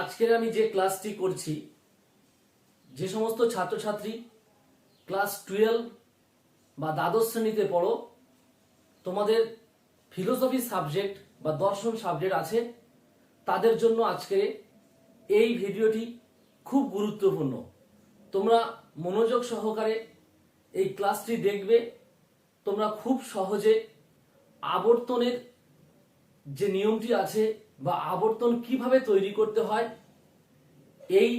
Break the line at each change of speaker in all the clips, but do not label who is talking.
আজকের আমি যে ক্লাসটি করছি, যে সমস্ত ছাত্রছাত্রী ক্লাস টুয়েলভ বা দ্বাদশ শ্রেণীতে পড়ো, তোমাদের ফিলোসফি সাবজেক্ট বা দর্শন সাবজেক্ট আছে, তাদের জন্য আজকে এই ভিডিওটি খুব গুরুত্বপূর্ণ। তোমরা মনোযোগ সহকারে এই ক্লাসটি দেখবে, তোমরা খুব সহজে আবর্তনের যে নিয়মটি আছে বা আবর্তন কীভাবে তৈরি করতে হয়, এই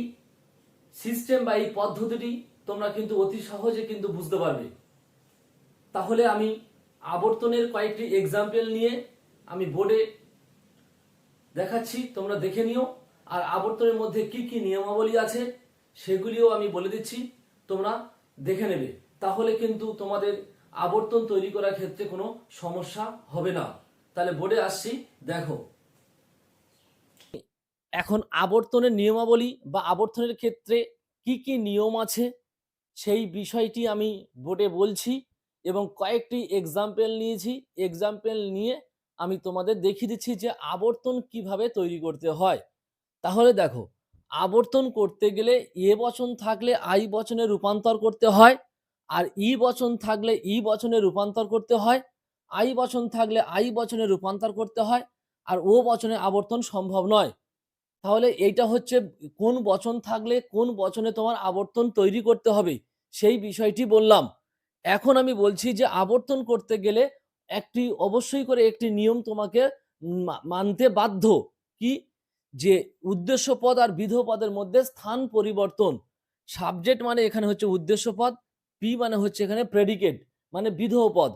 সিস্টেম বা এই পদ্ধতিটি তোমরা কিন্তু অতি সহজে কিন্তু বুঝতে পারবে। তাহলে আমি আবর্তনের কয়েকটি এক্সাম্পল নিয়ে আমি বোর্ডে দেখাচ্ছি, তোমরা দেখে নিও। আর আবর্তনের মধ্যে কি কি নিয়মাবলী আছে, সেগুলিও আমি বলে দিচ্ছি, তোমরা দেখে নেবে। তাহলে কিন্তু তোমাদের আবর্তন তৈরি করার ক্ষেত্রে কোনো সমস্যা হবে না। তাহলে বোর্ডে আসছি, দেখো। এখন আবর্তনের নিয়মাবলী বা আবর্তনের ক্ষেত্রে কি কি নিয়ম আছে? সেই বিষয়টি আমি বোর্ডে বলছি এবং কয়েকটি এক্সাম্পল নিয়েছি। এক্সাম্পল নিয়ে আমি তোমাদের দেখিয়ে দিচ্ছি যে আবর্তন কীভাবে তৈরি করতে হয়। তাহলে দেখো, আবর্তন করতে গেলে এ বচন থাকলে আই বচনে রূপান্তর করতে হয় আর ই বচন থাকলে ই বচনে রূপান্তর করতে হয়। আই বচন থাকলে আই বচনে রূপান্তর করতে হয় আর ও বচনে আবর্তন সম্ভব নয়। তাহলে এইটা হচ্ছে কোন বচন থাকলে কোন বচনে তোমার আবর্তন তৈরি করতে হবে? সেই বিষয়টি বললাম। এখন আমি বলছি যে আবর্তন করতে গেলে একটি, অবশ্যই করে একটি নিয়ম তোমাকে মানতে বাধ্য। কি? যে উদ্দেশ্য পদ আর বিধ পদের মধ্যে স্থান পরিবর্তন। সাবজেক্ট মানে এখানে হচ্ছে উদ্দেশ্য পদ পি মানে হচ্ছে এখানে প্রেডিকেট মানে বিধেয় পদ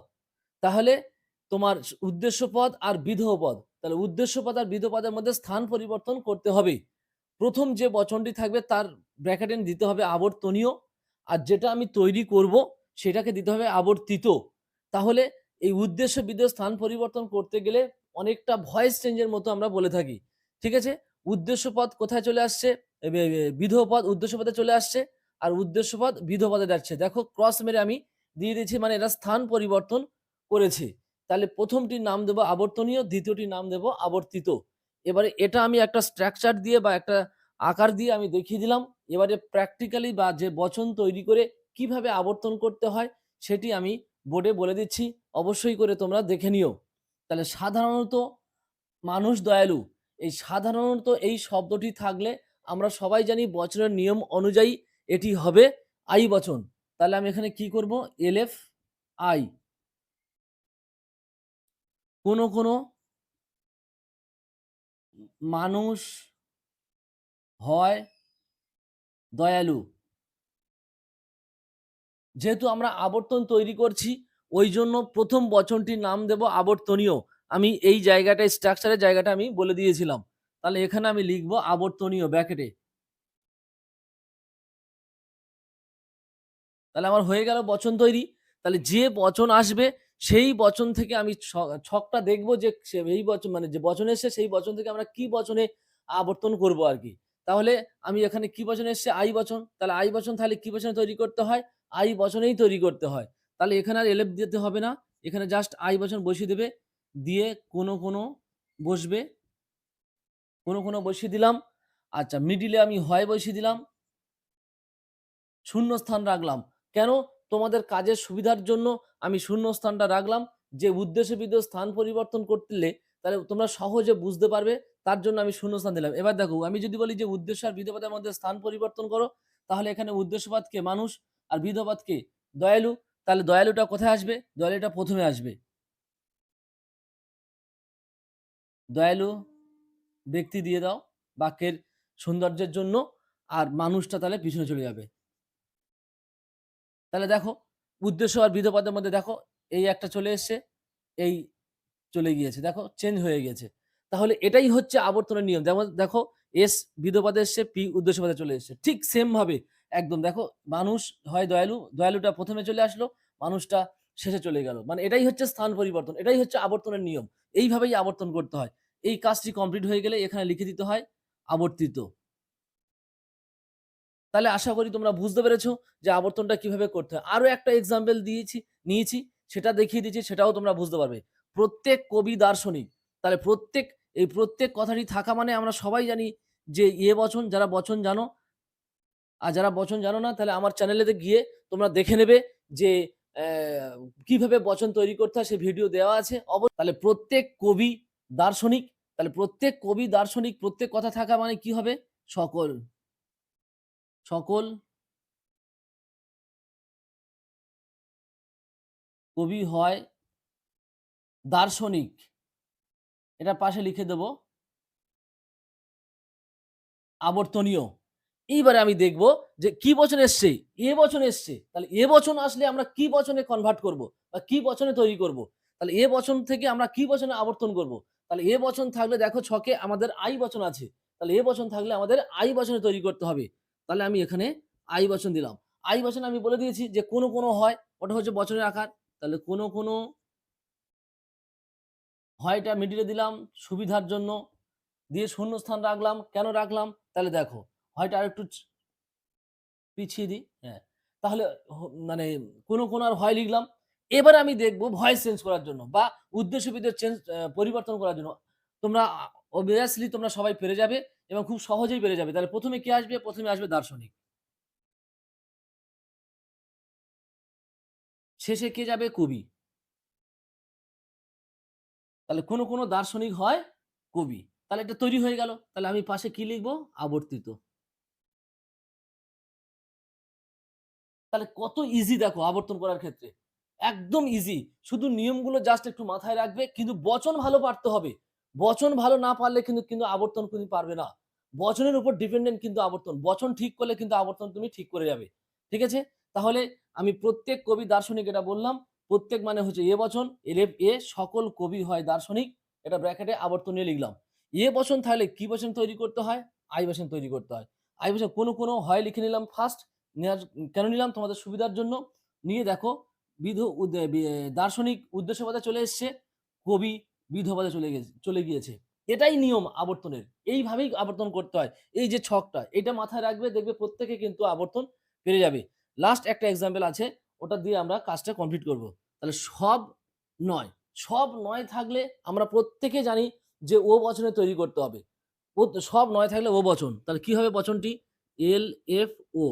তাহলে তোমার উদ্দেশ্য পদ আর বিধেয় পদ তাহলে উদ্দেশ্য পদ আর বিধেয় পদের মধ্যে স্থান পরিবর্তন করতে হবে। প্রথম যে বচনটি থাকবে তার ব্র্যাকেটে দিতে হবে আবর্তনীয়, আর যেটা আমি তৈরি করব সেটাকে দিতে হবে আবর্তিত। তাহলে এই উদ্দেশ্য বিধেয় স্থান পরিবর্তন করতে গেলে অনেকটা ভয়েস চেঞ্জের মতো আমরা বলে থাকি। ঠিক আছে? উদ্দেশ্য পদ কোথায় চলে আসছে? বিধেয় পদ উদ্দেশ্য পদে চলে আসছে, আর উদ্দেশ্য পদ বিধেয় পদে যাচ্ছে। দেখো ক্রস মেরে আমি দিয়ে দিয়েছি মানে এটা স্থান পরিবর্তন করেছে। তাহলে প্রথমটির নাম দেবো আবর্তনীয় দ্বিতীয়টির নাম দেবো আবর্তিত। এবারে এটা আমি একটা স্ট্রাকচার দিয়ে বা একটা আকার দিয়ে আমি দেখিয়ে দিলাম। এবারে প্র্যাকটিক্যালি বা যে বচন তৈরি করে কীভাবে আবর্তন করতে হয় সেটি আমি বোর্ডে বলে দিচ্ছি। অবশ্যই করে তোমরা দেখে নিও। তাহলে সাধারণত মানুষ দয়ালু, এই সাধারণত এই শব্দটি থাকলে আমরা সবাই জানি বচনের নিয়ম অনুযায়ী এটি হবে আই বচন। তাহলে আমি এখানে কি করব? এলএফ আই কোনো কোনো মানুষ হয় দয়ালু। যেহেতু আমরা আবর্তন তৈরি করছি, ওই জন্য প্রথম বচনটির নাম দেব আবর্তনীয়। আমি এই জায়গাটায় স্ট্রাকচারের জায়গাটা আমি বলে দিয়েছিলাম। তাহলে এখানে আমি লিখব আবর্তনীয় ব্যাকেটে। তাহলে আমার হয়ে গেল বচন তৈরি। তাহলে যে বচন আসবে সেই বচন থেকে আমি ছকটা দেখব যে এই বচন মানে যে বচন এসছে সেই বচন থেকে আমরা কি বচনে আবর্তন করব আর কি। তাহলে আমি এখানে কি বচন এসছে? আই বচন। তাহলে আই বচন তাহলে কি বচনে তৈরি করতে হয়? আই বচনেই তৈরি করতে হয়। তাহলে এখানে আর এলেপ দিতে হবে না। এখানে জাস্ট আই বচন বসিয়ে দেবে। দিয়ে কোনো কোনো বসবে। কোনো কোনো বসিয়ে দিলাম। আচ্ছা মিডিলে আমি হয় বসিয়ে দিলাম। শূন্য স্থান রাখলাম। কেন? তোমাদের কাজের সুবিধার জন্য আমি শূন্য স্থানটা রাখলাম। যে উদ্দেশ্য বিদ্যুৎ স্থান পরিবর্তন করলে তাহলে তোমরা সহজে বুঝতে পারবে, তার জন্য আমি শূন্য স্থান দিলাম। এবার দেখো, আমি যদি বলি যে উদ্দেশ্য আর বিধবাদের মধ্যে স্থান পরিবর্তন করো, তাহলে এখানে উদ্দেশ্যবাদকে মানুষ। আর বিধবাদকে দয়ালু। তাহলে দয়ালুটা কোথায় আসবে? দয়ালুটা প্রথমে আসবে। দয়ালু ব্যক্তি দিয়ে দাও বাক্যের সৌন্দর্যের জন্য, আর মানুষটা তাহলে পিছনে চলে যাবে। তাহলে দেখো, উদ্দেশ্য আর বিধপদের মধ্যে দেখো, এই একটা চলে এসছে, এই চলে গিয়েছে। দেখো চেঞ্জ হয়ে গেছে তাহলে এটাই হচ্ছে আবর্তনের নিয়ম। যেমন দেখো এস বিধপদে এসছে পি উদ্দেশ্য পদে চলে এসছে। ঠিক সেম ভাবে, একদম। দেখো, মানুষ হয় দয়ালু, দয়ালুটা প্রথমে চলে আসলো, মানুষটা শেষে চলে গেল। মানে এটাই হচ্ছে স্থান পরিবর্তন, এটাই হচ্ছে আবর্তনের নিয়ম। এইভাবেই আবর্তন করতে হয়। এই কাজটি কমপ্লিট হয়ে গেলে এখানে লিখে দিতে হয়, আবর্তিত। তাহলে আশা করি তোমরা বুঝতে পেরেছ যে আবর্তনটা কীভাবে করতে হয়। আরও একটা এক্সাম্পল দিয়েছি, নিয়েছি, সেটা দেখিয়ে দিয়েছি, সেটাও তোমরা বুঝতে পারবে। প্রত্যেক কবি দার্শনিক, তাহলে প্রত্যেক, এই প্রত্যেক কথাটি থাকা মানে আমরা সবাই জানি যে এ বচন, যারা বচন জানো, আর যারা বচন জানো না, তাহলে আমার চ্যানেলেতে গিয়ে তোমরা দেখে নেবে যে কীভাবে বচন তৈরি করতে হয়, সে ভিডিও দেওয়া আছে। অব, তাহলে প্রত্যেক কবি দার্শনিক, তাহলে প্রত্যেক কবি দার্শনিক, প্রত্যেক কথা থাকা মানে কি হবে? সকল। সকল কবি হয় দার্শনিক। এটা পাশে লিখে দেব। আবর্তনীয়। এইবারে আমি দেখব যে কি বচন এসছে, এ বচন এসছে। তাহলে এ বচন আসলে আমরা কি বচনে কনভার্ট করব বা কি বচনে তৈরি করব? তাহলে এ বচন থেকে আমরা কি বচনে আবর্তন করব? তাহলে এ বচন থাকলে দেখো ছকে আমাদের আই বচন আছে। তাহলে এ বচন থাকলে আমাদের আই বচনে তৈরি করতে হবে। তাহলে আমি এখানে আই বচন দিলাম। আই বচন আমি বলে দিয়েছি যে কোনো কোনো হয়, ওটা হচ্ছে বছরের আকার। তাহলে কোনো কোনো হয়টা মিডিলে দিলাম সুবিধার জন্য। দিয়ে শূন্যস্থান রাখলাম। কেন রাখলাম? তাহলে দেখো, হয়টা আর একটু পিছিয়ে দিই হ্যাঁ। তাহলে মানে কোনো কোনো আর হয় লিখলাম। এবার আমি দেখব ভয়েস চেঞ্জ করার জন্য বা উদ্দেশ্যবিদের চেঞ্জ পরিবর্তন করার জন্য। তোমরা অবভিয়াসলি তোমরা সবাই পেরে যাবে। এবং খুব সহজেই বেড়ে যাবে। তাহলে প্রথমে কে আসবে? প্রথমে আসবে দার্শনিক। শেষে কে যাবে? কবি। তাহলে কোনো কোনো দার্শনিক হয় কবি। তাহলে এটা তৈরি হয়ে গেল। তাহলে আমি পাশে কি লিখব? আবর্তিত। তাহলে কত ইজি দেখো আবর্তন করার ক্ষেত্রে। একদম ইজি শুধু নিয়মগুলো জাস্ট একটু মাথায় রাখবে, কিন্তু বচন ভালো পারতে হবে। বচন ভালো না পারলে কিন্তু কিন্তু আবর্তন তুমি পারবে না। বচনের উপর ডিপেন্ডেন্ট কিন্তু আবর্তন। বচন ঠিক করলে কিন্তু আবর্তন তুমি ঠিক করে যাবে। ঠিক আছে? তাহলে আমি প্রত্যেক কবি দার্শনিক এটা বললাম। প্রত্যেক মানে হচ্ছে এ বচন এলে এ সকল কবি হয় দার্শনিক। এটা ব্র্যাকেটে আবর্তন নিয়ে লিখলাম। এ বচন তাহলে কি বচন তৈরি করতে হয়? আই বচন তৈরি করতে হয়। আই বচন কোনো কোনো হয় লিখে নিলাম ফার্স্ট নেওয়ার কেন নিলাম? তোমাদের সুবিধার জন্য। নিয়ে দেখো, বিধ দার্শনিক উদ্দেশ্যবাদে চলে এসছে। কবি বিধবাদে চলে গেছে, চলে গিয়েছে। এটাই নিয়ম আবর্তনের। এইভাবেই আবর্তন করতে হয়। এই যে ছকটা, এটা মাথায় রাখবে, দেখবে প্রত্যেকে কিন্তু আবর্তন পেরে যাবে। লাস্ট একটা এক্সাম্পল আছে, ওটা দিয়ে আমরা কাজটা কমপ্লিট করব। তাহলে সব নয় সব নয় থাকলে আমরা প্রত্যেকে জানি যে ও বচনে তৈরি করতে হবে। সব নয় থাকলে ও বচন। তাহলে কি হবে বচনটি? এল এফ ও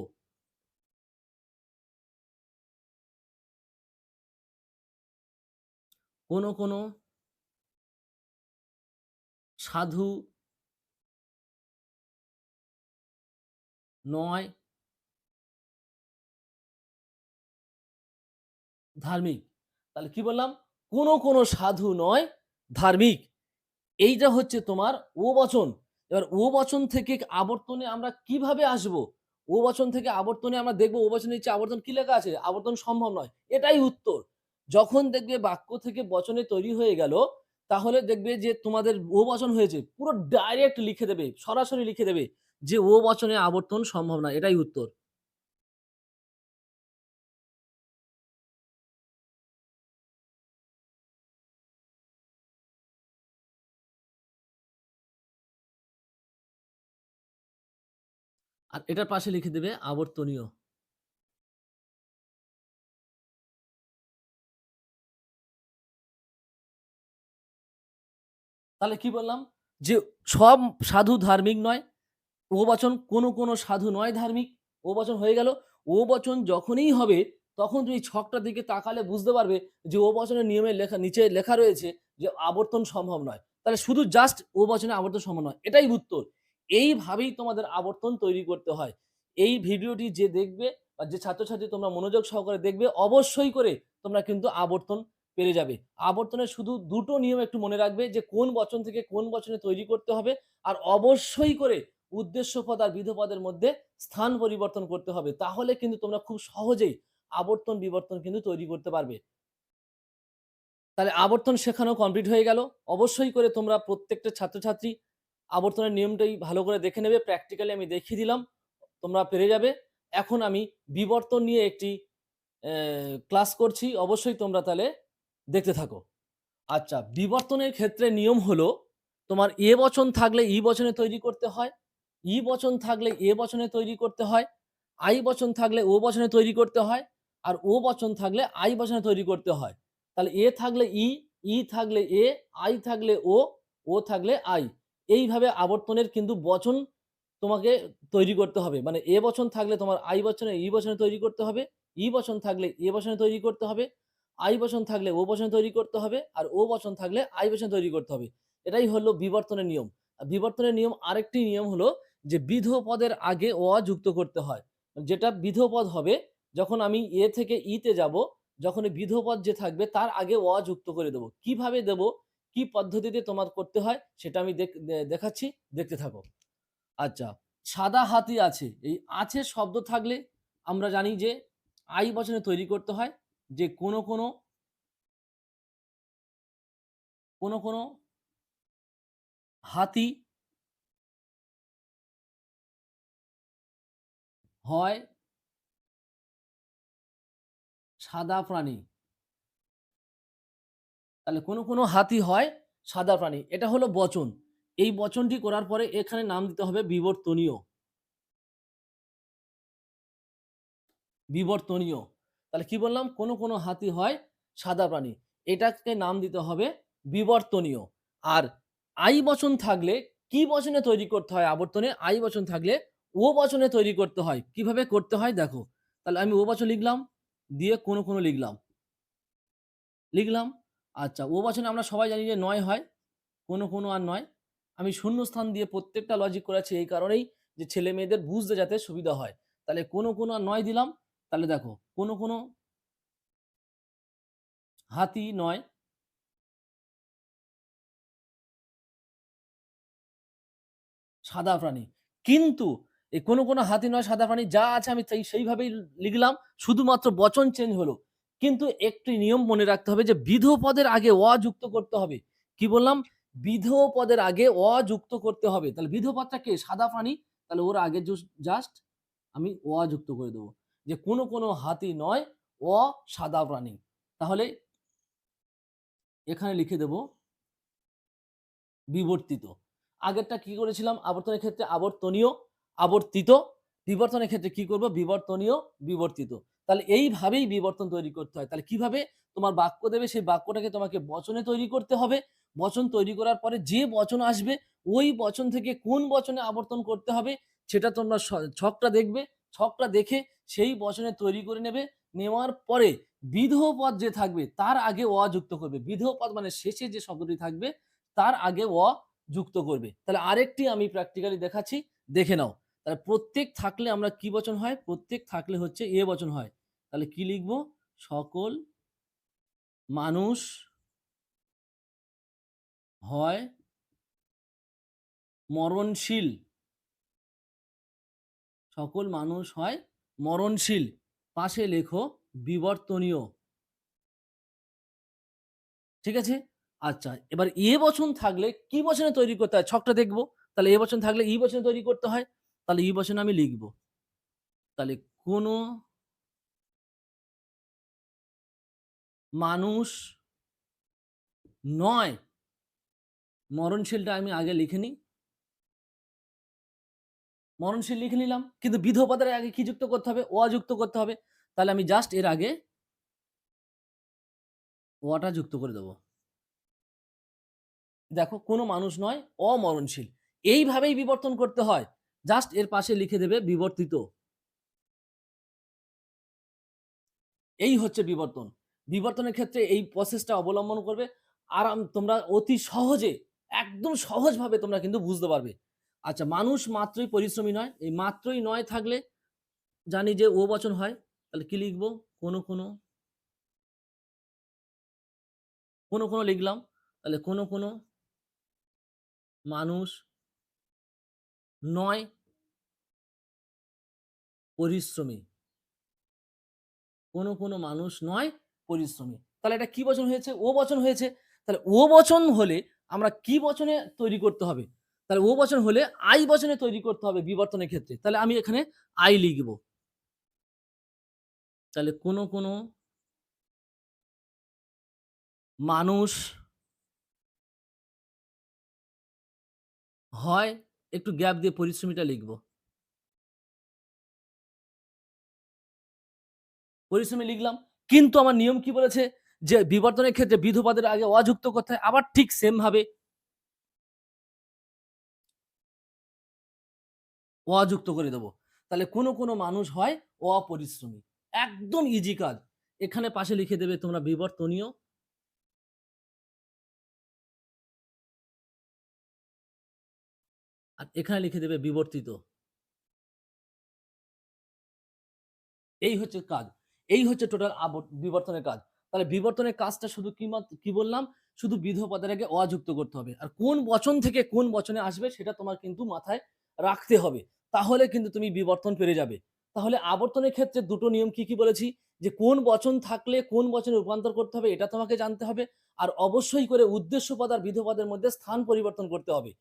কোনো কোনো সাধু নয় ধার্মিক। তাহলে কি বললাম? কোনো কোনো সাধু নয়, ধার্মিক। এইটা হচ্ছে তোমার ও বচন। এবার ও বচন থেকে আবর্তনে আমরা কীভাবে আসব? ও বচন থেকে আবর্তনে আমরা দেখব, ও বচনের নিচে আবর্তন কি লেখা আছে? আবর্তন সম্ভব নয়। এটাই উত্তর। যখন দেখবে বাক্য থেকে বচনে তৈরি হয়ে গেল তাহলে দেখবে যে তোমাদের ও বচন হয়েছে, পুরো ডাইরেক্ট লিখে দেবে, সরাসরি লিখে দেবে যে ও বচনে আবর্তন সম্ভব না, এটাই উত্তর। আর এটার পাশে লিখে দেবে আবর্তনীয়। তাহলে কি বললাম? যে সব সাধু ধার্মিক নয়, ও বচন কোনো কোনো সাধু নয় ধার্মিক, ও বচন হয়ে গেল। ও বচন যখনই হবে, তখন তুমি ছকটার দিকে তাকালে বুঝতে পারবে যে ও বচনের নিয়মে লেখা, নিচে লেখা রয়েছে যে আবর্তন সম্ভব নয়। তাহলে শুধু জাস্ট ও বচনে আবর্তন সম্ভব নয়, এটাই উত্তর। এইভাবেই তোমাদের আবর্তন তৈরি করতে হয়। এই ভিডিওটি যে দেখবে বা যে ছাত্রছাত্রী তোমরা মনোযোগ সহকারে দেখবে, অবশ্যই করে তোমরা কিন্তু আবর্তন পেরে যাবে। আবর্তনের শুধু দুটো নিয়ম একটু মনে রাখবে যে, কোন বচন থেকে কোন বচনে তৈরি করতে হবে আর অবশ্যই করে উদ্দেশ্য পদ আর বিধপদের মধ্যে স্থান পরিবর্তন করতে হবে। তাহলে কিন্তু তোমরা খুব সহজেই আবর্তন বিবর্তন কিন্তু তৈরি করতে পারবে। তাহলে আবর্তন শেখানো কমপ্লিট হয়ে গেল। অবশ্যই করে তোমরা প্রত্যেকটা ছাত্রছাত্রী আবর্তনের নিয়মটাই ভালো করে দেখে নেবে। প্র্যাকটিক্যালি আমি দেখিয়ে দিলাম, তোমরা পেরে যাবে। এখন আমি বিবর্তন নিয়ে একটি ক্লাস করছি। অবশ্যই তোমরা তাহলে দেখতে থাকো। আচ্ছা বিবর্তনের ক্ষেত্রে নিয়ম হলো, তোমার এ বচন থাকলে ই বচনে তৈরি করতে হয়, ই বচন থাকলে এ বচনে তৈরি করতে হয়, আই বচন থাকলে ও বচনে তৈরি করতে হয়, আর ও বচন থাকলে আই বচনে তৈরি করতে হয়। তাহলে এ থাকলে ই ই থাকলে এ, আই থাকলে ও ও থাকলে আই। এইভাবে আবর্তনের কিন্তু বচন তোমাকে তৈরি করতে হবে। মানে এ বচন থাকলে তোমার আই বচনে, ই বচনে তৈরি করতে হবে, ই বচন থাকলে এ বচনে তৈরি করতে হবে আই বচন থাকলে ও বচনে তৈরি করতে হবে আর ও বচন থাকলে আই বচনে তৈরি করতে হবে। এটাই হলো বিবর্তনের নিয়ম। বিবর্তনের নিয়ম আরেকটি নিয়ম হলো যে বিধ পদের আগে অ যুক্ত করতে হয়। যেটা বিধ পদ হবে, যখন আমি এ থেকে ইতে যাব, যখন বিধ পদ যে থাকবে, তার আগে অ যুক্ত করে দেবো। কীভাবে দেব? কি পদ্ধতিতে তোমার করতে হয়, সেটা আমি দেখাচ্ছি। দেখতে থাকো। আচ্ছা সাদা হাতি আছে। এই আছে শব্দ থাকলে আমরা জানি যে আই বচনে তৈরি করতে হয় যে কোনো কোনো কোনো কোনো হাতি হয় সাদা প্রাণী। তাহলে কোনো কোনো হাতি হয় সাদা প্রাণী। এটা হলো বচন। এই বচনটি করার পরে এখানে নাম দিতে হবে বিবর্তনীয়। বিবর্তনীয়। তাহলে কি বললাম? কোনো কোনো হাতি হয় সাদা প্রাণী। এটাকে নাম দিতে হবে বিবর্তনীয়। আর আই বচন থাকলে কি বচনে তৈরি করতে হয় আবর্তনে? আই বচন থাকলে ও বচনে তৈরি করতে হয়। কীভাবে করতে হয়? দেখো। তাহলে আমি ও বচন লিখলাম, দিয়ে কোনো কোনো লিখলাম। লিখলাম? আচ্ছা ও বচনে আমরা সবাই জানি যে নয় হয়। কোনো কোনো আর নয়। আমি শূন্যস্থান দিয়ে প্রত্যেকটা লজিক করেছি এই কারণেই যে ছেলে মেয়েদের বুঝতে যাতে সুবিধা হয়। তাহলে কোনো কোনো আর নয় দিলাম। তাহলে দেখো, কোনো কোনো হাতি নয়। সাদা প্রাণী। কিন্তু এই কোনো কোনো হাতি নয়, সাদা প্রাণী, যা আছে আমি তাই সেইভাবেই লিখলাম, শুধুমাত্র বচন চেঞ্জ হলো। কিন্তু একটি নিয়ম মনে রাখতে হবে যে বিধ পদের আগে অ যুক্ত করতে হবে। কি বললাম? বিধ পদের আগে অ যুক্ত করতে হবে। তাহলে বিধ পদটা কে? সাদা প্রাণী? তাহলে ওর আগে জাস্ট আমি অ যুক্ত করে দেবো। যে কোনো কোনো হাতি নয়, অ সাদা প্রাণী। তাহলে এখানে লিখে দেব বিবর্তিত। আগেরটা কি করেছিলাম? আবর্তনের ক্ষেত্রে আবর্তনীয়, আবর্তিত। বিবর্তনের ক্ষেত্রে কি করব? বিবর্তনীয়, বিবর্তিত। তাহলে এইভাবেই বিবর্তন তৈরি করতে হয়। তাহলে কীভাবে? তোমার বাক্য দেবে, সেই বাক্যটাকে তোমাকে বচনে তৈরি করতে হবে। বচন তৈরি করার পরে যে বচন আসবে, ওই বচন থেকে কোন বচনে আবর্তন করতে হবে, সেটা তোমরা ছকটা দেখবে। ছকটা দেখে সেই বচনে তৈরি করে নেবে। নেওয়ার পরে বিধ পদ যে থাকবে, তার আগে অ যুক্ত করবে। বিধ পদ মানে শেষে যে শব্দটি থাকবে, তার আগে অ যুক্ত করবে। তাহলে আরেকটি আমি প্র্যাকটিক্যালি দেখাচ্ছি, দেখে নাও। তাহলে প্রত্যেক থাকলে আমরা কি বচন হয়? প্রত্যেক থাকলে হচ্ছে এ বচন হয়। তাহলে কি লিখব? সকল মানুষ হয় মরণশীল। সকল মানুষ হয় মরণশীল। পাশে লেখো, বিবর্তনীয়। ঠিক আছে? আচ্ছা এবার এ বচন থাকলে কি বচনে তৈরি করতে হয়? ছকটা দেখব। তাহলে এ বচন থাকলে ই বচনে তৈরি করতে হয়। তাহলে ই বচনে আমি লিখব। তাহলে কোনো মানুষ নয়, মরণশীলটা আমি আগে লিখে নিই। মরণশীল লিখে নিলাম, কিন্তু বিধ পদের আগে কি যুক্ত করতে হবে? অ যুক্ত করতে হবে। তাহলে আমি জাস্ট এর আগে অটা যুক্ত করে দেবো। দেখো, কোনো মানুষ নয়, অমরণশীল। এইভাবেই বিবর্তন করতে হয়। জাস্ট এর পাশে লিখে দেবে বিবর্তিত। এই হচ্ছে বিবর্তন। বিবর্তনের ক্ষেত্রে এই প্রসেসটা অবলম্বন করবে। আর তোমরা অতি সহজে, একদম সহজভাবে তোমরা কিন্তু বুঝতে পারবে। আচ্ছা মানুষ মাত্রই পরিশ্রমী নয়, এই মাত্রই নয় থাকলে জানি যে ও বচন হয়, তাহলে কি লিখব? কোনো কোনো। কোনো কোনো লিখলাম, তাহলে কোনো কোনো। মানুষ নয় পরিশ্রমী। কোনো কোনো মানুষ নয় পরিশ্রমী। তাহলে এটা কি বচন হয়েছে? ও বচন হয়েছে। তাহলে ও বচন হলে আমরা কি বচনে তৈরি করতে হবে? তাহলে ও বচন হলে আই বচনে তৈরি করতে হবে বিবর্তনের ক্ষেত্রে। তাহলে আমি এখানে আই লিখব। তাহলে কোনো কোনো মানুষ হয়, একটু গ্যাপ দিয়ে পরিশ্রমীটা লিখব। পরিশ্রমী লিখলাম, কিন্তু আমার নিয়ম কি বলেছে? যে বিবর্তনের ক্ষেত্রে বিধবাদের আগে অযুক্ত করতে আবার ঠিক সেম ভাবে অযুক্ত করে দেবো। তাহলে কোনো কোনো মানুষ হয় অপরিশ্রমী। একদম ইজি কাজ। এখানে পাশে লিখে দেবে তোমরা বিবর্তনীয়। আর এখানে লিখে দেবে বিবর্তিত। এই হচ্ছে কাজ। এই হচ্ছে টোটাল বিবর্তনের কাজ। তাহলে বিবর্তনের কাজটা শুধু কি কি বললাম? শুধু বিধ পদের আগে অযুক্ত করতে হবে। আর কোন বচন থেকে কোন বচনে আসবে সেটা তোমার কিন্তু মাথায় রাখতে হবে। তাহলে কিন্তু তুমি বিবর্তন পেরে যাবে। তাহলে আবর্তনের ক্ষেত্রে দুটো নিয়ম কি কি বলেছি? যে কোন বচন থাকলে কোন বচনে রূপান্তর করতে হবে এটা তোমাকে জানতে হবে। আর অবশ্যই করে উদ্দেশ্য পদ আর বিধ পদের মধ্যে স্থান পরিবর্তন করতে হবে।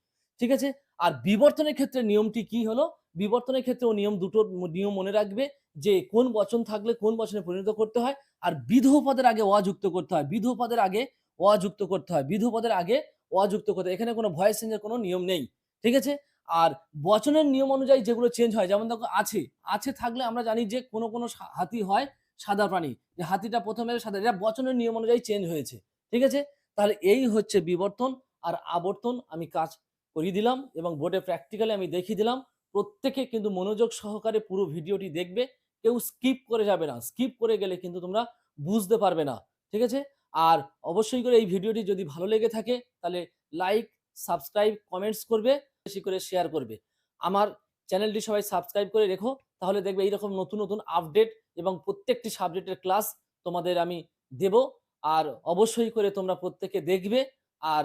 ঠিক আছে? আর বিবর্তনের ক্ষেত্রে নিয়মটি কি হলো? বিবর্তনের ক্ষেত্রে ও নিয়ম দুটো নিয়ম মনে রাখবে যে কোন বচন থাকলে কোন বচনে পরিণত করতে হয় আর বিধ পদের আগে অযুক্ত করতে হয়। বিধ পদের আগে অযুক্ত করতে হয়। বিধ পদের আগে অযুক্ত করতে হয়। এখানে কোনো ভয়েস চেঞ্জের কোনো নিয়ম নেই। ঠিক আছে? আর বচনের নিয়ম অনুযায়ী যেগুলো চেঞ্জ হয়, যেমন দেখো আছে আছে থাকলে আমরা জানি যে কোনো কোনো হাতি হয় সাদা প্রাণী, যে হাতিটা প্রথমে সাদা, এটা বচনের নিয়ম অনুযায়ী চেঞ্জ হয়েছে, ঠিক আছে? তাহলে এই হচ্ছে বিবর্তন আর আবর্তন আমি কাজ করিয়ে দিলাম এবং বোর্ডে প্র্যাকটিক্যালি আমি দেখিয়ে দিলাম। প্রত্যেকে কিন্তু মনোযোগ সহকারে পুরো ভিডিওটি দেখবে, কেউ স্কিপ করে যাবে না স্কিপ করে গেলে কিন্তু তোমরা বুঝতে পারবে না, ঠিক আছে? আর অবশ্যই করে এই ভিডিওটি যদি ভালো লেগে থাকে, তাহলে লাইক সাবস্ক্রাইব কমেন্টস করবে, বেশি করে শেয়ার করবে। আমার চ্যানেলটি সবাই সাবস্ক্রাইব করে রেখো, তাহলে দেখবে এইরকম নতুন নতুন আপডেট এবং প্রত্যেকটি সাবজেক্টের ক্লাস তোমাদের আমি দেব। আর অবশ্যই করে তোমরা প্রত্যেকে দেখবে। আর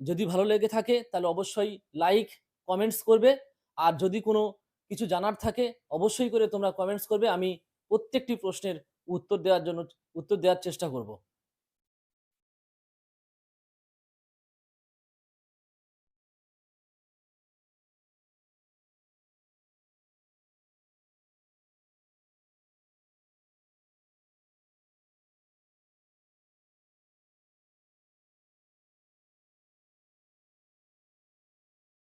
যদি ভালো লেগে থাকে, তাহলে অবশ্যই লাইক কমেন্টস করবে। আর যদি কোনো কিছু জানার থাকে, অবশ্যই করে তোমরা কমেন্টস করবে। আমি প্রত্যেকটি প্রশ্নের উত্তর দেওয়ার জন্য, উত্তর দেওয়ার চেষ্টা করব।